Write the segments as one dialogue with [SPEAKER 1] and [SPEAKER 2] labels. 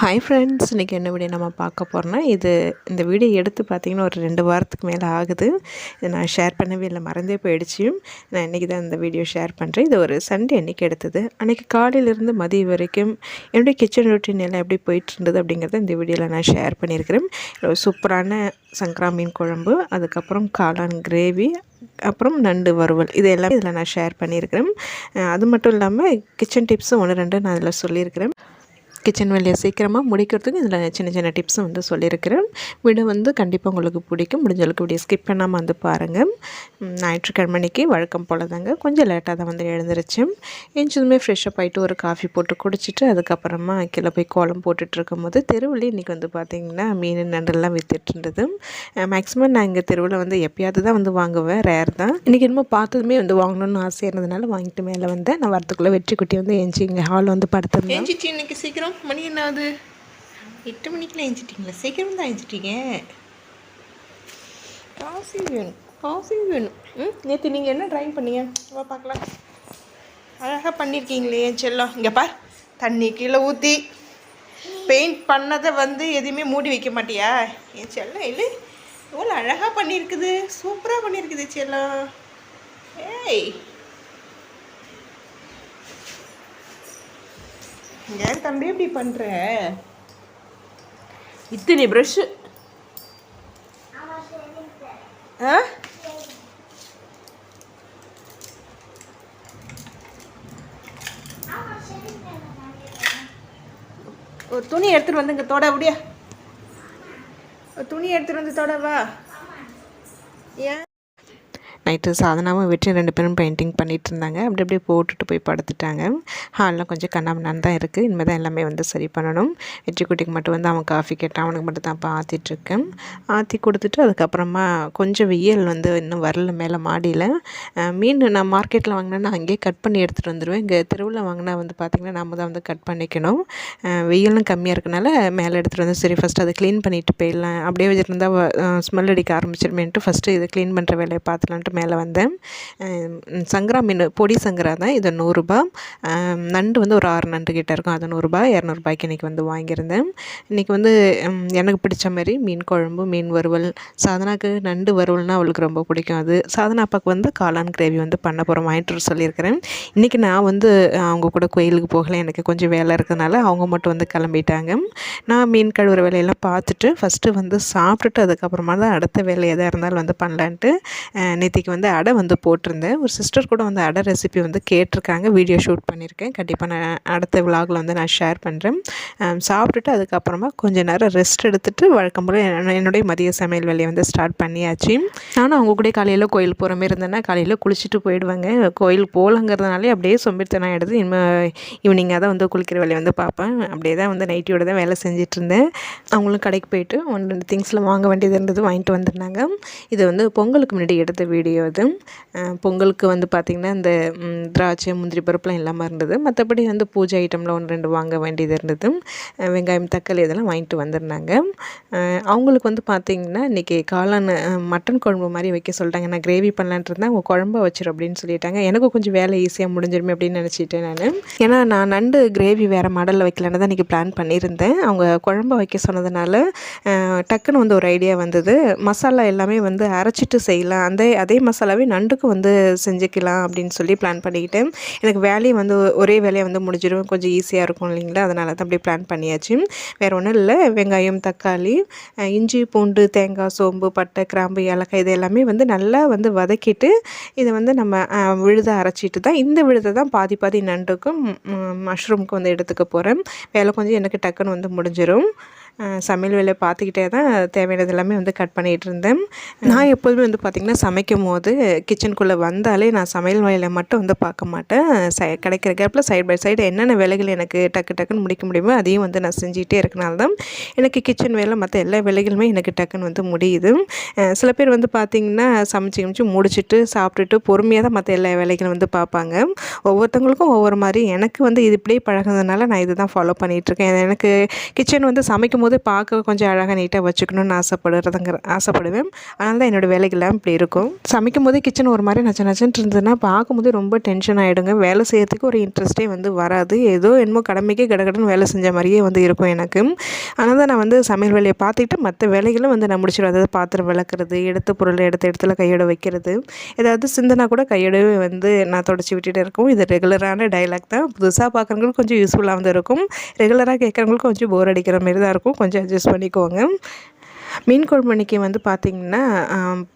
[SPEAKER 1] Hi friends இன்றைக்கி என்ன video நம்ம பார்க்க போகிறோன்னா இது இந்த வீடியோ எடுத்து பார்த்திங்கன்னா ஒரு ரெண்டு வாரத்துக்கு மேலே ஆகுது. இதை நான் ஷேர் பண்ணவே இல்லை மறந்தே போயிடுச்சு. நான் இன்றைக்கி தான் இந்த வீடியோ ஷேர் பண்ணுறேன் இது ஒரு சண்டே அன்றைக்கி எடுத்தது. அன்றைக்கி காலையிலேருந்து மதியம் வரைக்கும் என்னுடைய கிச்சன் ரொட்டீன் எல்லாம் எப்படி போயிட்டு இருந்தது அப்படிங்கிறத இந்த வீடியோவில் நான் ஷேர் பண்ணியிருக்கிறேன். ஒரு சூப்பரான சங்கரா மீன் குழம்பு அதுக்கப்புறம் காளான் கிரேவி அப்புறம் நண்டு வறுவல். இது எல்லாமே இதில் நான் ஷேர் பண்ணியிருக்கிறேன். அது மட்டும் இல்லாமல் கிச்சன் டிப்ஸும் ஒன்று ரெண்டு நான் அதில் சொல்லியிருக்கிறேன். கிச்சன் வேலையை சீக்கிரமாக முடிக்கிறதுக்கு இதில் சின்ன சின்ன டிப்ஸும் வந்து சொல்லியிருக்கிறேன். வீடியோ வந்து கண்டிப்பாக உங்களுக்கு பிடிக்கும். முடிஞ்சளவுக்கு வீடியோ ஸ்கிப் பண்ணாமல் வந்து பாருங்கள் ம், ஞாயிற்றுக்கிழமைக்கு வழக்கம் போல் தாங்க கொஞ்சம் லேட்டாக தான் வந்து எழுந்திரிச்சேன் எஞ்சதுமே ஃப்ரெஷ்ஷப் ஆகிட்டு ஒரு காஃபி போட்டு குடிச்சிட்டு அதுக்கப்புறமா கீழே போய் கோலம் போட்டுட்டு இருக்கும்போது தெருவில் இன்றைக்கி வந்து பார்த்திங்கன்னா மீன் நண்டெல்லாம் வித்துட்டு இருந்தது. மேக்ஸிமம் நான் இங்கே தெருவில் வந்து எப்பயாவது தான் வந்து வாங்குவேன். ரேர் தான். இன்றைக்கி என்னமோ பார்த்ததுமே வந்து வாங்கணும்னு ஆசை இருந்ததுனால வாங்கிட்டு மேலே வந்தேன். நான் வரத்துக்குள்ளே வெற்றி குட்டி வந்து எஞ்சி இங்கே ஹால் வந்து படுத்திருந்தேன்
[SPEAKER 2] இன்னைக்கு சீக்கிரம்? மணி என்ன ஆகுது எட்டு மணிக்கெல்லாம் ஏஞ்சிட்டிங்களா சீக்கிரம் தான் ஏஞ்சிட்டீங்க காஃபி வேணும். காஃபி வேணும். ம் நேற்று நீங்கள் என்ன ட்ராயிங் பண்ணீங்க? வா பார்க்கலாம் அழகாக பண்ணியிருக்கீங்களே என் செல்லம். இங்கே பார். தண்ணி கீழே ஊற்றி பெயிண்ட் பண்ணதை வந்து எதுவுமே மூடி வைக்க மாட்டியா? என் செல்லம் இல்லை. இவ்வளோ அழகாக பண்ணியிருக்குது சூப்பராக பண்ணியிருக்குது செல்லம். ஏய் ஏன் தம்பி இப்படி பண்ற? இத்தனை ப்ரஷ்ஷு ஆ? ஒரு துணி எடுத்துட்டு வந்து இங்கே தொட அப்படியா. ஒரு துணி எடுத்துட்டு வந்து தொட வா. ஏன்?
[SPEAKER 1] நைட்டு சாதனாவும் வெற்றி ரெண்டு பேரும் பெயிண்டிங் பண்ணிகிட்டு இருந்தாங்க அப்படி அப்படியே போட்டுட்டு போய் படுத்துட்டாங்க. ஹாலில் கொஞ்சம் கண்ணாமண்ணான் தான் இருக்குது இனிமேல் தான் எல்லாமே வந்து சரி பண்ணணும். வெற்றி குட்டிக்கு மட்டும் வந்து அவன் காஃபி கேட்டான். அவனுக்கு மட்டும் தான் இப்போ ஆற்றிட்டுருக்கேன் ஆற்றி கொடுத்துட்டு அதுக்கப்புறமா கொஞ்சம் வெயில் வந்து இன்னும் வரல மேலே மாடியில். மீன் நான் மார்க்கெட்டில் வாங்கினேன்னா அங்கேயே கட் பண்ணி எடுத்துகிட்டு வந்துடுவேன் இங்கே தெருவில் வாங்கினா வந்து பார்த்திங்கன்னா நம்ம தான் வந்து கட் பண்ணிக்கணும். வெயிலும் கம்மியாக இருக்கனால மேலே எடுத்துகிட்டு வந்து சரி ஃபஸ்ட்டு அதை க்ளீன் பண்ணிட்டு போயிடலாம். அப்படியே வச்சுருந்தா ஸ்மெல் அடிக்க ஆரம்பிச்சிருமேன்ட்டு ஃபஸ்ட்டு இதை க்ளீன் பண்ணுற வேலையை பார்த்துலான்ட்டு மேலே வந்தேன். சங்கரா மீன் பொடி சங்கரா தான். இது நூறுரூபா நண்டு வந்து ஒரு ஆறு நண்டு கிட்டே இருக்கும். அது நூறுரூபா இரநூறுபாய்க்கு இன்றைக்கி வந்து வாங்கியிருந்தேன். இன்றைக்கி வந்து எனக்கு பிடிச்ச மாதிரி மீன் குழம்பு மீன் வறுவல். சாதனாக்கு நண்டு வறுவல்னால் அவளுக்கு ரொம்ப பிடிக்கும் அது. சாதனா அப்பாவுக்கு வந்து காளான் கிரேவி வந்து பண்ண போகிறோம் வாங்கிட்டு சொல்லியிருக்கிறேன். இன்றைக்கி நான் வந்து அவங்க கூட கோயிலுக்கு போகலை. எனக்கு கொஞ்சம் வேலை இருக்கிறதுனால அவங்க மட்டும் வந்து கிளம்பிட்டாங்க. நான் மீன் கழுவுற வேலையெல்லாம் பார்த்துட்டு ஃபஸ்ட்டு வந்து சாப்பிட்டுட்டு அதுக்கப்புறமா தான் அடுத்த வேலை எதாக இருந்தாலும் வந்து பண்ணலான்ட்டு அஹ், நேத்திக்கு வந்து அடை வந்து போட்டிருந்தேன். ஒரு சிஸ்டர் கூட வந்து அடை ரெசிபி வந்து கேட்டிருக்காங்க. வீடியோ ஷூட் பண்ணியிருக்கேன். கண்டிப்பாக நான் அடுத்த விலாகில் வந்து நான் ஷேர் பண்ணுறேன் சாப்பிட்டுட்டு அதுக்கப்புறமா கொஞ்சம் நேரம் ரெஸ்ட் எடுத்துகிட்டு வழக்கம் போல் என்னுடைய மதிய சமையல் வேலையை வந்து ஸ்டார்ட் பண்ணியாச்சு. நானும் அவங்க கூட காலையில் கோயில் போகிற மாதிரி இருந்தேன்னா காலையில் குளிச்சுட்டு போயிடுவாங்க. கோயில் போகலங்கிறதுனாலே அப்படியே சொம்பித்தனம் ஆகிடுது இனிமேல் ஈவினிங்காக தான் வந்து குளிக்கிற வேலையை வந்து பார்ப்பேன். அப்படியே தான் வந்து நைட்டியோட தான் வேலை செஞ்சுட்டு இருந்தேன். அவங்களும் கடைக்கு போயிட்டு ஒன்று ரெண்டு திங்ஸ்லாம் வாங்க வேண்டியது இருந்தது வாங்கிட்டு வந்திருந்தாங்க. இது வந்து பொங்கலுக்கு முன்னாடி எடுத்த வீடியோ அது பொங்கலுக்கு வந்து பார்த்திங்கன்னா இந்த திராட்சை முந்திரி பருப்புலாம் இல்லாமல் இருந்தது. மற்றபடி வந்து பூஜை ஐட்டமில் ஒன்று ரெண்டு வாங்க வேண்டியது இருந்தது வெங்காயம் தக்காளி இதெல்லாம் வாங்கிட்டு வந்திருந்தாங்க. அவங்களுக்கு வந்து பார்த்திங்கன்னா இன்றைக்கி காளான் மட்டன் குழம்பு மாதிரி வைக்க சொல்லிட்டாங்க. நான் கிரேவி பண்ணலான்ட்டு இருந்தேன். அவங்க குழம்பு வச்சிரு அப்படின்னு சொல்லிட்டாங்க. எனக்கும் கொஞ்சம் வேலை ஈஸியாக முடிஞ்சிருமே அப்படின்னு நினச்சிட்டேன் நான். ஏன்னா நான் நண்டு கிரேவி வேறு மாடலில் வைக்கலான்னு தான் இன்றைக்கி பிளான் பண்ணியிருந்தேன். அவங்க குழம்பு வைக்க சொன்னதுனால டக்குன்னு வந்து ஒரு ஐடியா வந்தது. மசாலா எல்லாமே வந்து அரைச்சிட்டு செய்யலாம். அந்த அதே மசாலாவே நண்டுக்கு வந்து செஞ்சுக்கலாம் அப்படின்னு சொல்லி பிளான் பண்ணிக்கிட்டேன். எனக்கு வேலையை வந்து ஒரே வேலையை வந்து முடிஞ்சிடும். கொஞ்சம் ஈஸியாக இருக்கும் இல்லைங்களா? அதனால தான் அப்படி பிளான் பண்ணியாச்சு. வேறு ஒன்றும் இல்லை. வெங்காயம் தக்காளி இஞ்சி பூண்டு தேங்காய் சோம்பு பட்டை கிராம்பு ஏலக்காய் இது எல்லாமே வந்து நல்லா வந்து வதக்கிட்டு இதை வந்து நம்ம விழுதை விழுத அரைச்சிட்டு தான் இந்த விழுதை தான் பாதி பாதி நண்டுக்கும் மஷ்ரூமுக்கும் வந்து எடுத்துக்க போகிறேன் வேலை கொஞ்சம் எனக்கு டக்குன்னு வந்து முடிஞ்சிடும். சமையல் வேலையை பார்த்துக்கிட்டே தான் தேவையானது எல்லாமே வந்து கட் பண்ணிகிட்டு இருந்தேன் நான் எப்போதுமே வந்து பார்த்திங்கன்னா சமைக்கும் போது கிச்சனுக்குள்ளே வந்தாலே நான் சமையல் வேலையை மட்டும் வந்து பார்க்க மாட்டேன். ச கிடைக்கிற கேப்பில் சைட் பை சைடு என்னென்ன வேலைகள் எனக்கு டக்கு டக்குன்னு முடிக்க முடியுமோ அதையும் வந்து நான் செஞ்சுக்கிட்டே இருக்கனால தான் எனக்கு கிச்சன் வேலை மற்ற எல்லா வேலைகளுமே எனக்கு டக்குன்னு வந்து முடியுது. சில பேர் வந்து பார்த்திங்கன்னா சமைச்சு கிமிச்சு முடிச்சுட்டு சாப்பிட்டுட்டு பொறுமையாக தான் மற்ற எல்லா வேலைகளும் வந்து பார்ப்பாங்க. ஒவ்வொருத்தவங்களுக்கும் ஒவ்வொரு மாதிரி எனக்கு வந்து இது இப்படியே பழகுனதுனால நான் இதுதான் ஃபாலோ பண்ணிகிட்ருக்கேன். எனக்கு கிச்சன் வந்து சமைக்கும் போது பார்க்க கொஞ்சம் அழகாக நீட்டாக வச்சுக்கணும்னு ஆசைப்படுறதுங்கிற ஆசைப்படுவேன். அதனால தான் என்னோடய வேலைகள்லாம் இப்படி இருக்கும். சமைக்கும் போதே கிச்சன் ஒரு மாதிரி நச்ச நச்சன்ட்டு இருந்ததுன்னா பார்க்கும்போது ரொம்ப டென்ஷன் ஆகிடுங்க வேலை செய்யறதுக்கு ஒரு இன்ட்ரெஸ்ட்டே வந்து வராது. ஏதோ என்னமோ கடமைக்கே கடகடன்னு வேலை செஞ்ச மாதிரியே வந்து இருக்கும் எனக்கு. அதனால தான் நான் வந்து சமையல் வேலையை பார்த்துக்கிட்டு மற்ற வேலைகளும் வந்து நான் முடிச்சிடுவேன் அதாவது பாத்திரம் விளக்குறது எடுத்த பொருள் எடுத்த இடத்துல கையோட வைக்கிறது. ஏதாவது சிந்தனா கூட கையோடவே வந்து நான் தொடச்சி விட்டுட்டு இருக்கோம் இது ரெகுலரான டைலாக் தான். புதுசாக பார்க்குறவங்களுக்கு கொஞ்சம் யூஸ்ஃபுல்லாக வந்து இருக்கும். ரெகுலராக கேட்குறவங்களுக்கு கொஞ்சம் போர் அடிக்கிற மாதிரி தான் இருக்கும். கொஞ்சம் அட்ஜஸ்ட் பண்ணிக்கோங்க. மீன் குழம்பு அன்றைக்கி வந்து பார்த்திங்கன்னா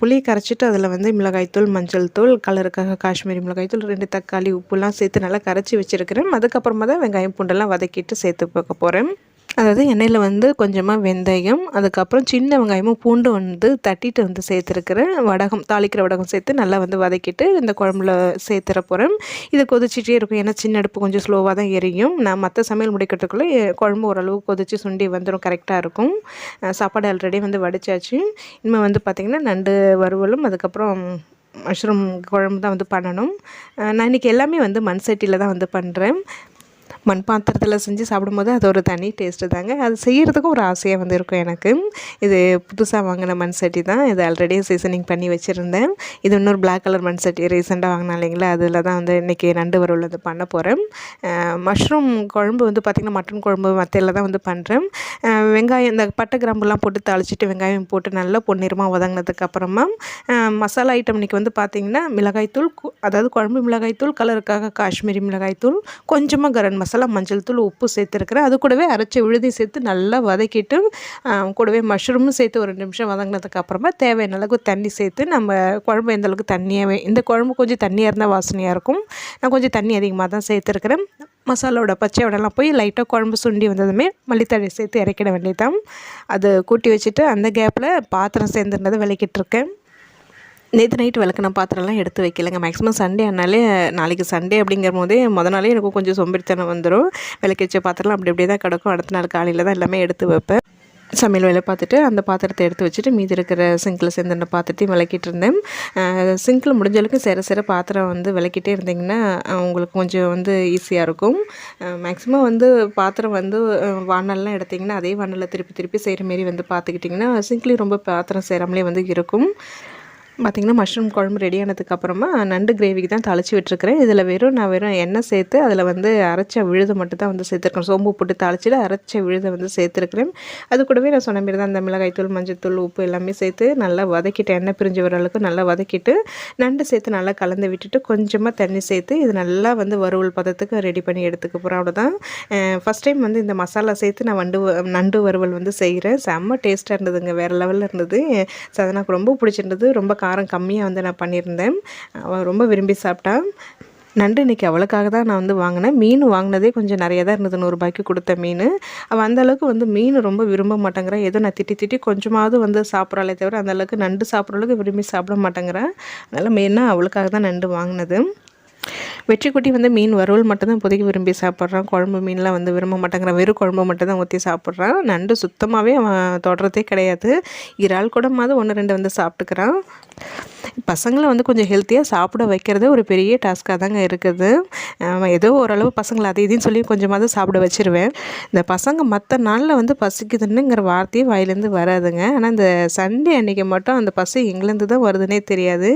[SPEAKER 1] புளி கரைச்சிட்டு அதில் வந்து மிளகாய்த்தூள் மஞ்சள் தூள் கலருக்காக காஷ்மீரி மிளகாய்த்தூள் ரெண்டு தக்காளி உப்புலாம் சேர்த்து நல்லா கரைச்சி வச்சுருக்கிறேன். அதுக்கப்புறமா தான் வெங்காயம் பூண்டெல்லாம் வதக்கிட்டு சேர்த்து பார்க்க போகிறேன் அதாவது எண்ணெயில் வந்து கொஞ்சமாக வெந்தயம் அதுக்கப்புறம் சின்ன வெங்காயமும் பூண்டு வந்து தட்டிட்டு வந்து சேர்த்துருக்குறேன் வடகம் தாளிக்கிற வடகம் சேர்த்து நல்லா வந்து வதக்கிட்டு இந்த குழம்புல சேர்த்துற போகிறேன் இது கொதிச்சிட்டே இருக்கும். ஏன்னா சின்ன அடுப்பு கொஞ்சம் ஸ்லோவாக தான் எரியும். நான் மற்ற சமையல் முடிக்கிறதுக்குள்ளே குழம்பு ஓரளவு கொதிச்சு சுண்டி வந்துடும் கரெக்டாக இருக்கும். சாப்பாடு ஆல்ரெடி வந்து வடித்தாச்சு இனிமேல் வந்து பார்த்திங்கன்னா நண்டு வறுவலும் அதுக்கப்புறம் மஷ்ரூம் குழம்பு தான் வந்து பண்ணணும். நான் இன்றைக்கி எல்லாமே வந்து மண் சட்டியில் தான் வந்து பண்ணுறேன் மண் பாத்திரத்தில் செஞ்சு சாப்பிடும்போது அது ஒரு தனி டேஸ்ட்டு தாங்க. அது செய்கிறதுக்கும் ஒரு ஆசையாக வந்து இருக்கும் எனக்கு. இது புதுசாக வாங்கின மண் சட்டி தான். இது ஆல்ரெடி சீசனிங் பண்ணி வச்சுருந்தேன். இது இன்னொரு பிளாக் கலர் மண் சட்டி ரீசெண்டாக வாங்கினா இல்லைங்களா? அதில் தான் வந்து இன்றைக்கி நண்டு வறுவல் வந்து பண்ண போகிறேன் மஷ்ரூம் குழம்பு வந்து பார்த்திங்கன்னா மட்டன் குழம்பு மத்தையில் தான் வந்து பண்ணுறேன் வெங்காயம் இந்த பட்டை கிராம்புலாம் போட்டு தாளிச்சிட்டு வெங்காயம் போட்டு நல்லா பொன்னிறமாக வதங்கினதுக்கு அப்புறமா மசாலா ஐட்டம் இன்றைக்கி வந்து பார்த்திங்கன்னா மிளகாய்த்தூள் அதாவது குழம்பு மிளகாய்த்தூள் கலருக்காக காஷ்மீரி மிளகாய்த்தூள் கொஞ்சமாக கரன் மசாலா மசாலா மஞ்சள் தூள் உப்பு சேர்த்துருக்குறேன். அது கூடவே அரைச்ச விழுதி சேர்த்து நல்லா வதக்கிட்டு கூடவே மஷ்ரூமும் சேர்த்து ஒரு நிமிஷம் வதங்கினதுக்கு அப்புறமா தேவையான அளவுக்கு தண்ணி சேர்த்து நம்ம குழம்பு எந்த அளவுக்கு தண்ணியாகவே இந்த குழம்பு கொஞ்சம் தண்ணியாக இருந்தால் வாசனையாக இருக்கும். நான் கொஞ்சம் தண்ணி அதிகமாக தான் சேர்த்துருக்குறேன். மசாலாவோட பச்சையோடலாம் போய் லைட்டாக குழம்பு சுண்டி வந்ததுமே மல்லித்தழை சேர்த்து இறக்கிட வேண்டியதான் அது கூட்டி வச்சுட்டு அந்த கேப்பில் பாத்திரம் சேர்ந்துருந்ததை விளக்கிட்டுருக்கேன் நேற்று நைட்டு விளக்குன பாத்திரம்லாம் எடுத்து வைக்கலைங்க. மேக்ஸிமம் சண்டே ஆனாலே நாளைக்கு சண்டே அப்படிங்கிற போதே முத நாளே எனக்கு கொஞ்சம் சொம்பரித்தனம் வந்துடும் விளக்கு வச்ச பாத்திரம்லாம் அப்படி அப்படியே தான் கிடக்கும். அடுத்த நாள் காலையில் தான் எல்லாமே எடுத்து வைப்பேன். சமையல் வேலை பார்த்துட்டு அந்த பாத்திரத்தை எடுத்து வச்சுட்டு மீதி இருக்கிற சிங்கில் சேர்ந்த பாத்திரத்தையும் விளக்கிட்டு இருந்தேன். சிங்கில் முடிஞ்ச அளவுக்கு சிற சிற பாத்திரம் வந்து விளக்கிட்டே இருந்தீங்கன்னா உங்களுக்கு கொஞ்சம் வந்து ஈஸியாக இருக்கும். மேக்ஸிமம் வந்து பாத்திரம் வந்து வானல்லாம் எடுத்திங்கன்னா அதே வானலில் திருப்பி திருப்பி செய்கிற மாரி வந்து பார்த்துக்கிட்டிங்கன்னா சிங்க்லேயும் ரொம்ப பாத்திரம் சேராமலே வந்து இருக்கும். பார்த்திங்கன்னா மஷ்ரூம் குழம்பு ரெடி ஆனதுக்கப்புறமா நண்டு கிரேவிக்கு தான் தாளித்து விட்டுருக்குறேன். இதில் வெறும் நான் வெறும் எண்ணெய் சேர்த்து அதில் வந்து அரைச்ச விழுதை மட்டும் தான் வந்து சேர்த்துருக்கேன். சோம்பு போட்டு தாளிச்சிட்டு அரைச்ச விழுதை வந்து சேர்த்துருக்கிறேன். அது கூடவே நான் சொன்ன மாதிரி தான் அந்த மிளகாய்த்தூள் மஞ்சத்தூள் உப்பு எல்லாமே சேர்த்து நல்லா வதக்கிட்டு எண்ணெய் பிரிஞ்சு வர அளவுக்கு நல்லா வதக்கிட்டு நண்டு சேர்த்து நல்லா கலந்து விட்டுட்டு கொஞ்சமாக தண்ணி சேர்த்து இது நல்லா வந்து வறுவல் பதத்துக்கு ரெடி பண்ணி எடுத்துக்க போகிறேன் அவ்வளோதான் ஃபஸ்ட் டைம் வந்து இந்த மசாலா சேர்த்து நான் வண்டு நண்டு வறுவல் வந்து செய்கிறேன் செம்ம டேஸ்ட்டாக இருந்ததுங்க. வேறு லெவலில் இருந்தது. சதனாக்கு ரொம்ப பிடிச்சிருந்தது. ரொம்ப காரம் கம்மியாக வந்து நான் பண்ணியிருந்தேன். அவள் ரொம்ப விரும்பி சாப்பிட்டா. நண்டு இன்றைக்கி அவளுக்காக தான் நான் வந்து வாங்கினேன். மீன் வாங்கினதே கொஞ்சம் நிறைய தான் இருந்தது. நூறுரூபாய்க்கு கொடுத்த மீன். அவள் அந்தளவுக்கு வந்து மீன் ரொம்ப விரும்ப மாட்டேங்கிறான் ஏதோ நான் திட்டி திட்டி கொஞ்சமாவது வந்து சாப்பிட்றாளே தவிர அந்தளவுக்கு நண்டு சாப்பிட்ற அளவுக்கு விரும்பி சாப்பிட மாட்டேங்கிறேன் அதனால் மெயினாக அவளுக்காக தான் நண்டு வாங்கினது. வெற்றிக்குட்டி வந்து மீன் வறுவல் மட்டும்தான் இப்போதைக்கு விரும்பி சாப்பிட்றான். குழம்பு மீன்லாம் வந்து விரும்ப மாட்டேங்கிறான். வெறும் குழம்பு மட்டும் தான் ஊற்றி சாப்பிட்றான். நண்டு சுத்தமாகவே அவன் தொடரதே கிடையாது. இறால் கூடமாவது ஒன்று ரெண்டு வந்து சாப்பிட்டுக்கிறான். பசங்களை வந்து கொஞ்சம் ஹெல்த்தியாக சாப்பிட வைக்கிறது ஒரு பெரிய டாஸ்க்காக தாங்க இருக்குது. ஏதோ ஓரளவு பசங்களை அதை இதையும் சொல்லி கொஞ்சமாவது சாப்பிட வச்சுருவேன். இந்த பசங்க மற்ற நாளில் வந்து பசிக்குதுன்னுங்கிற வார்த்தையே வாயிலேருந்து வராதுங்க. ஆனால் இந்த சண்டே அன்றைக்கி மட்டும் அந்த பசி எங்கேருந்து தான் வருதுன்னே தெரியாது.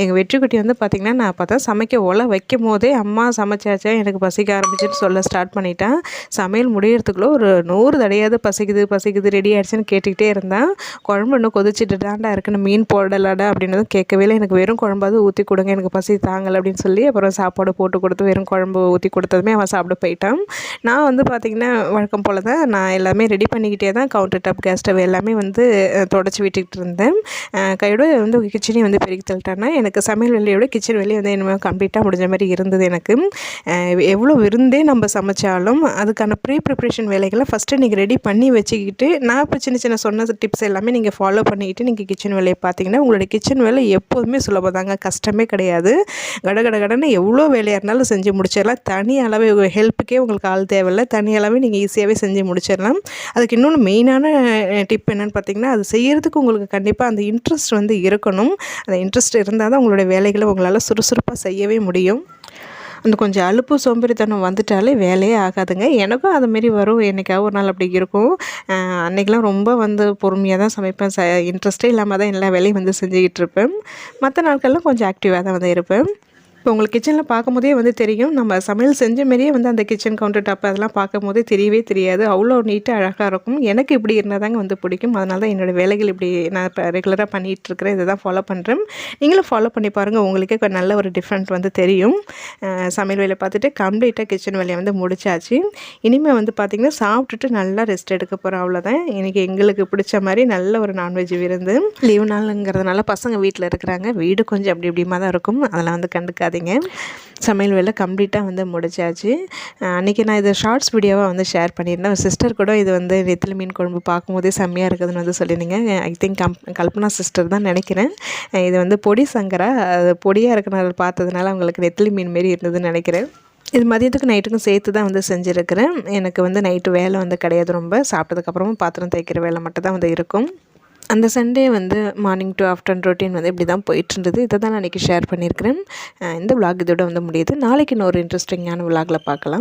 [SPEAKER 1] எங்கள் வெற்றிக்குட்டி வந்து பார்த்திங்கன்னா நான் அப்போ தான் சமைக்க ஒலை வைக்கும் போது அம்மா சமைச்சாச்சா எனக்கு பசிக்க ஆரம்பிச்சுன்னு சொல்ல ஸ்டார்ட் பண்ணிட்டேன். சமையல் முடியறதுக்குள்ளே ஒரு நூறு தடையாவது பசிக்குது பசிக்குது ரெடி ஆகிடுச்சின்னு கேட்டுக்கிட்டே இருந்தேன். குழம்பு இன்னும் கொதிச்சுட்டு தாண்டா இருக்குன்னு மீன் போடலாடா அப்படின்னு கேட்கவே இல்லை. எனக்கு வெறும் குழம்பாவது ஊற்றி கொடுங்க எனக்கு பசி தாங்கலை அப்படின்னு சொல்லி அப்புறம் சாப்பாடு போட்டு கொடுத்து வெறும் குழம்பு ஊற்றி கொடுத்ததுமே அவன் சாப்பிட போயிட்டான். நான் வந்து பார்த்திங்கன்னா வழக்கம் போல் தான் நான் எல்லாமே ரெடி பண்ணிக்கிட்டே தான் கவுண்டர் டாப் கேஸ் ஸ்டவ் எல்லாமே வந்து தொடச்சி விட்டுக்கிட்டு இருந்தேன். கையோட வந்து கிச்சனையும் வந்து பெருக்கி தள்ளிட்டேன்னா எனக்கு சமையல் வேலையோட கிச்சன் வேலையை வந்து இனிமேல் கம்ப்ளீட்டாக முடிஞ்ச மாதிரி இருந்தது எனக்கு. எவ்வளோ விருந்தே நம்ம சமைச்சாலும் அதுக்கான ப்ரீ ப்ரிப்ரேஷன் வேலைகளை ஃபஸ்ட்டு நீங்கள் ரெடி பண்ணி வச்சுக்கிட்டு நான் இப்போ சின்ன சின்ன சொன்ன டிப்ஸ் எல்லாமே நீங்கள் ஃபாலோ பண்ணிக்கிட்டு நீங்கள் கிச்சன் வேலையை பார்த்தீங்கன்னா உங்களுடைய கிச்சன் வேலை எப்போதுமே சுலபம் தாங்க. கஷ்டமே கிடையாது. கட கட கடன்னு எவ்வளோ வேலையாக இருந்தாலும் செஞ்சு முடிச்சிடலாம். தனி அளவே ஹெல்ப்புக்கே உங்களுக்கு ஆள் தேவையில்லை. தனி அளவே நீங்கள் ஈஸியாகவே செஞ்சு முடிச்சிடலாம். அதுக்கு இன்னொன்று மெயினான டிப் என்னென்னு பார்த்தீங்கன்னா அது செய்கிறதுக்கு உங்களுக்கு கண்டிப்பாக அந்த இன்ட்ரெஸ்ட் வந்து இருக்கணும். அந்த இன்ட்ரெஸ்ட் இருந்தால் தான் உங்களுடைய வேலைகளை உங்களால் சுறுசுறுப்பாக செய்யவே முடியும். அந்த கொஞ்சம் அலுப்பு சோம்பேறித்தனம் வந்துட்டாலே வேலையே ஆகாதுங்க. எனக்கும் அதுமாரி வரும். என்றைக்காவது ஒரு நாள் அப்படி இருக்கும். அன்றைக்கெலாம் அன்னைக்கெலாம் ரொம்ப வந்து பொறுமையாக தான் சமைப்பேன். ச இன்ட்ரெஸ்ட்டே இல்லாமல் தான் எல்லா வேலையும் வந்து செஞ்சுக்கிட்டு இருப்பேன். மற்ற நாட்கள்லாம் கொஞ்சம் ஆக்டிவாக தான் வந்து இருப்பேன். இப்போ உங்களுக்கு கிச்சனில் பார்க்கும்போதே வந்து தெரியும். நம்ம சமையல் செஞ்ச மாரியே வந்து அந்த கிச்சன் கவுண்டர் டாப் அதெல்லாம் பார்க்கும்போதே தெரியவே தெரியாது. அவ்வளோ நீட்டாக அழகாக இருக்கும். எனக்கு இப்படி இருந்தால் தாங்க வந்து பிடிக்கும். அதனால தான் என்னோடய வேலைகள் இப்படி நான் இப்போ ரெகுலராக பண்ணிகிட்ருக்கிறேன் இதை தான் ஃபாலோ பண்ணுறேன் நீங்களும் ஃபாலோ பண்ணி பாருங்கள் உங்களுக்கே கொஞ்சம் நல்ல ஒரு டிஃப்ரெண்ட் வந்து தெரியும். சமையல் வேலை பார்த்துட்டு கம்ப்ளீட்டாக கிச்சன் வேலையை வந்து முடிச்சாச்சு. இனிமேல் வந்து பார்த்திங்கன்னா சாப்பிட்டுட்டு நல்லா ரெஸ்ட் எடுக்க போகிறோம் அவ்வளோதான். இன்றைக்கி எங்களுக்கு பிடிச்ச மாதிரி நல்ல ஒரு நான்வெஜ் விருந்து. லீவு நாளுங்கிறதுனால பசங்க வீட்டில் இருக்கிறாங்க. வீடு கொஞ்சம் அப்படி இப்படிமா தான் இருக்கும். அதெல்லாம் வந்து கண்டுக்காது கண்டுக்காதீங்க சமையல் வேலை கம்ப்ளீட்டாக வந்து முடிச்சாச்சு அன்றைக்கி நான் இதை ஷார்ட்ஸ் வீடியோவாக வந்து ஷேர் பண்ணியிருந்தேன். சிஸ்டர் கூட இது வந்து நெத்திலி மீன் குழம்பு பார்க்கும்போதே செம்மையாக இருக்குதுன்னு வந்து சொல்லியிருந்தீங்க. ஐ திங்க் கம் கல்பனா சிஸ்டர் தான் நினைக்கிறேன். இது வந்து பொடி சங்கரா. அது பொடியாக இருக்கிறனால பார்த்ததுனால அவங்களுக்கு நெத்திலி மீன் மாரி இருந்ததுன்னு நினைக்கிறேன். இது மதியத்துக்கு நைட்டுக்கும் சேர்த்து தான் வந்து செஞ்சுருக்கிறேன். எனக்கு வந்து நைட்டு வேலை வந்து கிடையாது ரொம்ப. சாப்பிட்டதுக்கப்புறமா பாத்திரம் தேய்க்கிற வேலை மட்டும் தான் வந்து இருக்கும். அந்த சண்டே வந்து மார்னிங் டு ஆஃப்டர்நூன் ரொட்டீன் வந்து இப்படி தான் போயிட்டுருந்தது. இதை தான் நான் இன்றைக்கி ஷேர் பண்ணியிருக்கிறேன். இந்த vlog இதோட வந்து முடியுது. நாளைக்கு இன்னொரு இன்ட்ரெஸ்டிங்கான vlogல பார்க்கலாம்.